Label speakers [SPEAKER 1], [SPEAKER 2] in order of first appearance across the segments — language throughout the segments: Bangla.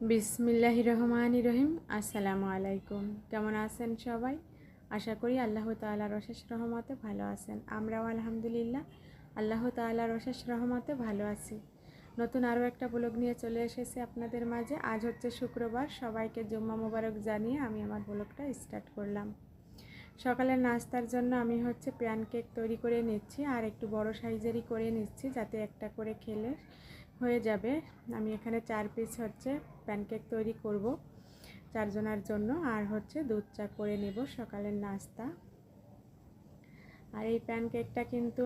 [SPEAKER 1] বিসমিল্লাহ রহমান রহিম। আসসালামু আলাইকুম। কেমন আছেন সবাই? আশা করি আল্লাহ তাআলার অশেষ রহমতে ভালো আছেন। আমরাও আলহামদুলিল্লাহ আল্লাহ তাআলার অশেষ রহমতে ভালো আছি। নতুন আরও একটা ব্লগ নিয়ে চলে এসেছি আপনাদের মাঝে। আজ হচ্ছে শুক্রবার। সবাইকে জুম্মা মোবারক জানিয়ে আমি আমার ব্লগটা স্টার্ট করলাম। সকালের নাস্তার জন্য আমি হচ্ছে প্যান কেক তৈরি করে নিচ্ছি আর একটু বড় সাইজেরই করে নিচ্ছি যাতে একটা করে খেলে হয়ে যাবে। আমি এখানে চার পিস হচ্ছে প্যানকেক তৈরি করব চারজনের জন্য। আর হচ্ছে দুধ চা করে নেব সকালের নাস্তা। আর এই প্যানকেকটা কিন্তু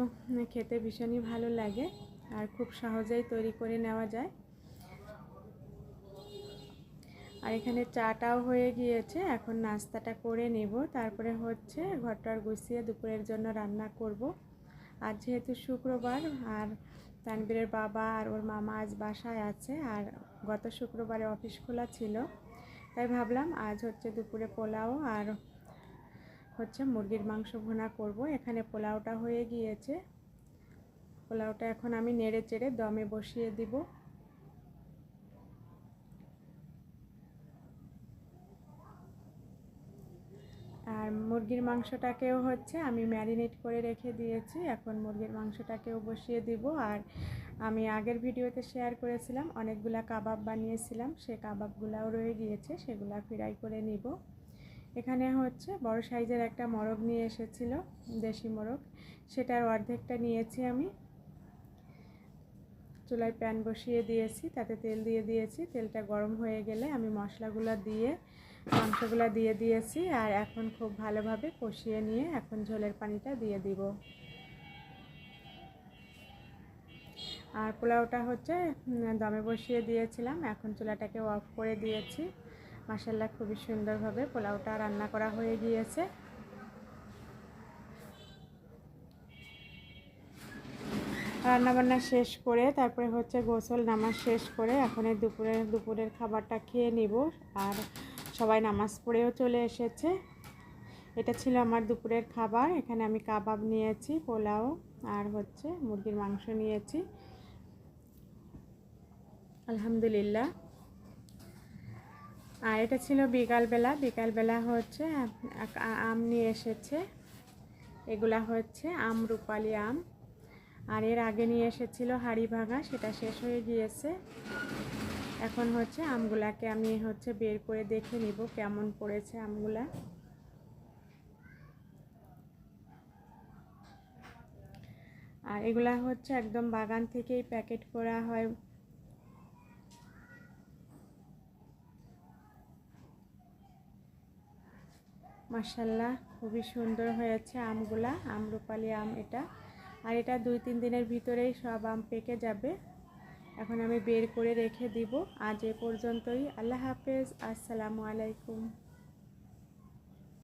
[SPEAKER 1] খেতে ভীষণই ভালো লাগে আর খুব সহজেই তৈরি করে নেওয়া যায়। আর এখানে চাটাও হয়ে গিয়েছে। এখন নাস্তাটা করে নেব। তারপরে হচ্ছে ঘরটার গুছিয়ে দুপুরের জন্য রান্না করব। আর যেহেতু শুক্রবার আর তানবীরের বাবা আর ওর মামা আজ বাসায় আছে আর গত শুক্রবারে অফিস খোলা ছিল, তাই ভাবলাম আজ হচ্ছে দুপুরে পোলাও আর হচ্ছে মুরগির মাংস ভুনা করব। এখানে পোলাওটা হয়ে গিয়েছে। পোলাওটা এখন আমি নেড়ে চেড়ে দমে বসিয়ে দিব আর মুরগির মাংসটাকেও হচ্ছে আমি ম্যারিনেট করে রেখে দিয়েছি। এখন মুরগির মাংসটাকেও বসিয়ে দিব। আর আমি আগের ভিডিওতে শেয়ার করেছিলাম, অনেকগুলা কাবাব বানিয়েছিলাম। সে কাবাবগুলাও রয়ে গিয়েছে, সেগুলা ফ্রাই করে নিব। এখানে হচ্ছে বড় সাইজের একটা মোরগ নিয়ে এসেছিল, দেশি মোরগ। সেটার অর্ধেকটা নিয়েছি আমি। চুলায় প্যান বসিয়ে দিয়েছি, তাতে তেল দিয়ে দিয়েছি। তেলটা গরম হয়ে গেলে আমি মশলাগুলো দিয়ে মাংসগুলো দিয়ে দিয়েছি আর এখন খুব ভালোভাবে কষিয়ে নিয়ে এখন ঝোলের পানিটা দিয়ে দিব। আর পোলাওটা হচ্ছে দমে বসিয়ে দিয়েছিলাম, এখন চুলাটাকে অফ করে দিয়েছি। মাসাল্লাহ খুবই সুন্দরভাবে পোলাওটা রান্না করা হয়ে গিয়েছে। রান্নাবান্না শেষ করে তারপরে হচ্ছে গোসল নামাজ শেষ করে এখন দুপুরের দুপুরের খাবারটা খেয়ে নিব। আর সবাই নামাজ পড়েও চলে এসেছে। এটা ছিল আমার দুপুরের খাবার। এখানে আমি কাবাব নিয়েছি, পোলাও আর হচ্ছে মুরগির মাংস নিয়েছি। আলহামদুলিল্লাহ। আর এটা ছিল বিকালবেলা। বিকালবেলা হচ্ছে আম নিয়ে এসেছে। এগুলা হচ্ছে আম, রূপালি আম। আর এর আগে নিয়ে এসেছিল হাড়ি ভাঙা সেটা শেষ হয়ে গিয়েছে। এখন হচ্ছে আমগুলাকে আমি হচ্ছে বের করে দেখে নিব কেমন পড়েছে আমগুলা। আর এগুলা হচ্ছে একদম বাগান থেকেই প্যাকেট করা হয়। মাসাল্লাহ খুবই সুন্দর হয়েছে আমগুলা, আমরুপালি আম এটা। আর এটা দুই তিন দিনের ভিতরেই সব আম পেকে যাবে। এখন আমি বের করে রেখে দিব। আজ এ পর্যন্তই। আল্লাহ হাফেজ। আসসালামু আলাইকুম।